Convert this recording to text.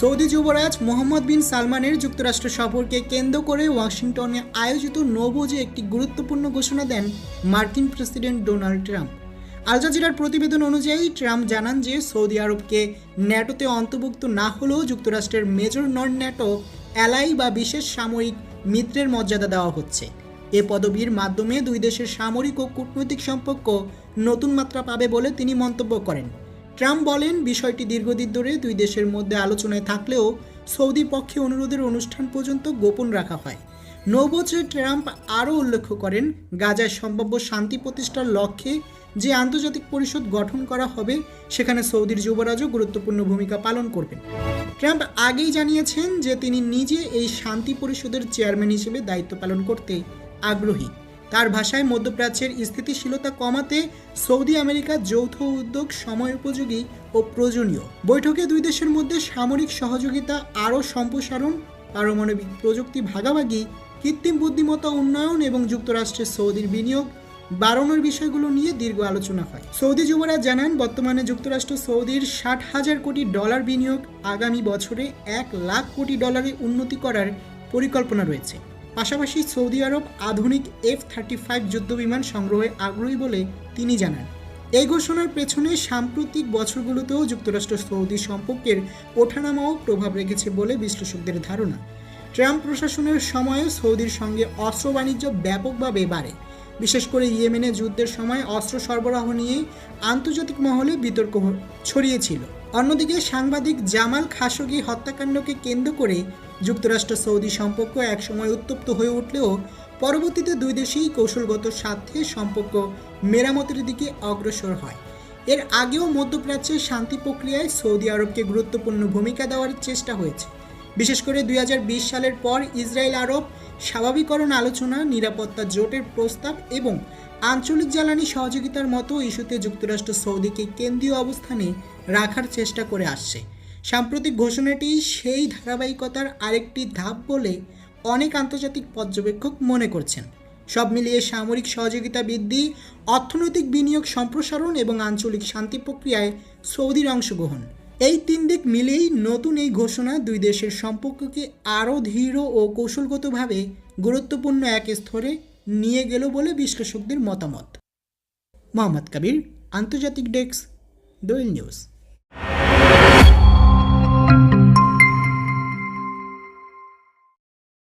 Saudi যুবরাজ মোহাম্মদ বিন সালমানের যুক্তরাষ্ট্র সফরকে কেন্দ্র করে ওয়াশিংটনে আয়োজিত নবজে একটি গুরুত্বপূর্ণ ঘোষণা দেন মার্কিন প্রেসিডেন্ট ডোনাল্ড ট্রাম্প। আল জাজিরার প্রতিবেদন অনুযায়ী, ট্রাম্প জানান যে সৌদি আরবকে ন্যাটোতে অন্তর্ভুক্ত না হলেও যুক্তরাষ্ট্রের মেজর নন ন্যাটো অ্যালাই বা বিশেষ সামরিক মিত্রের মর্যাদা দেওয়া হচ্ছে। এ পদবীর মাধ্যমে দুই দেশের সামরিক ও কূটনৈতিক সম্পর্ক নতুন মাত্রা পাবে বলে তিনি মন্তব্য করেন। ট্রাম্প বলেন, বিষয়টি দীর্ঘদিন ধরে দুই দেশের মধ্যে আলোচনায় থাকলেও সৌদি পক্ষে অনুরোধের অনুষ্ঠান পর্যন্ত গোপন রাখা হয়। নৌবছরে ট্রাম্প আরও উল্লেখ করেন, গাজায় সম্ভাব্য শান্তি প্রতিষ্ঠার লক্ষ্যে যে আন্তর্জাতিক পরিষদ গঠন করা হবে, সেখানে সৌদির যুবরাজও গুরুত্বপূর্ণ ভূমিকা পালন করবেন। ট্রাম্প আগেই জানিয়েছেন যে তিনি নিজে এই শান্তি পরিষদের চেয়ারম্যান হিসেবে দায়িত্ব পালন করতে আগ্রহী। তার ভাষায় মধ্যপ্রাচ্যের স্থিতিশীলতা কমাতে সৌদি আমেরিকা যৌথ উদ্যোগ সময় উপযোগী ও প্রয়োজনীয়। বৈঠকে দুই দেশের মধ্যে সামরিক সহযোগিতা আরও সম্প্রসারণ, পারমাণবিক প্রযুক্তি ভাগাভাগি, কৃত্রিম বুদ্ধিমত্তা উন্নয়ন এবং যুক্তরাষ্ট্রের সৌদির বিনিয়োগ বাড়ানোর বিষয়গুলো নিয়ে দীর্ঘ আলোচনা হয়। সৌদি যুবরাজ জানান, বর্তমানে যুক্তরাষ্ট্র সৌদির ষাট হাজার কোটি ডলার বিনিয়োগ আগামী বছরে এক লাখ কোটি ডলারে উন্নতি করার পরিকল্পনা রয়েছে। পাশাপাশি সৌদি আরব আধুনিক এফ থার্টি ফাইভ যুদ্ধবিমান সংগ্রহে আগ্রহী বলে তিনি জানান। এই ঘোষণার পেছনে সাম্প্রতিক বছরগুলোতেও যুক্তরাষ্ট্র সৌদি সম্পর্কের ওঠানামাও প্রভাব রেখেছে বলে বিশ্লেষকদের ধারণা। ট্রাম্প প্রশাসনের সময়ে সৌদির সঙ্গে অস্ত্র বাণিজ্য ব্যাপকভাবে বাড়ে। বিশেষ করে ইয়েমেনে যুদ্ধের সময় অস্ত্র সরবরাহ নিয়ে আন্তর্জাতিক মহলে বিতর্ক ছড়িয়েছিল অন্যদিকে সাংবাদিক জামাল খাশোগি হত্যাকাণ্ডকে কেন্দ্র করে যুক্তরাষ্ট্র সৌদি সম্পর্ক একসময় উত্তপ্ত হয়ে উঠলেও পরবর্তীতে দুই দেশেই কৌশলগত স্বার্থে সম্পর্ক মেরামতের দিকে অগ্রসর হয়। এর আগেও মধ্যপ্রাচ্যের শান্তি প্রক্রিয়ায় সৌদি আরবকে গুরুত্বপূর্ণ ভূমিকা দেওয়ার চেষ্টা হয়েছে। বিশেষ করে দুই হাজার বিশ সালের পর ইসরায়েল আরব স্বাভাবিকরণ আলোচনা, নিরাপত্তা জোটের প্রস্তাব এবং আঞ্চলিক জ্বালানি সহযোগিতার মতো ইস্যুতে যুক্তরাষ্ট্র সৌদিকে কেন্দ্রীয় অবস্থানে রাখার চেষ্টা করে আসছে। সাম্প্রতিক ঘোষণাটি সেই ধারাবাহিকতার আরেকটি ধাপ বলে অনেক আন্তর্জাতিক পর্যবেক্ষক মনে করছেন। সব মিলিয়ে সামরিক সহযোগিতা বৃদ্ধি, অর্থনৈতিক বিনিয়োগ সম্প্রসারণ এবং আঞ্চলিক শান্তি প্রক্রিয়ায় সৌদির অংশগ্রহণ। এই তিন দিক মিলেই নতুন এই ঘোষণা দুই দেশের সম্পর্ককে আরও ধীর ও কৌশলগতভাবে গুরুত্বপূর্ণ এক স্তরে নিয়ে গেল বলে বিশ্লেষকদের মতামত। মোহাম্মদ কবির, আন্তর্জাতিক ডেস্ক, দোয়েল নিউজ।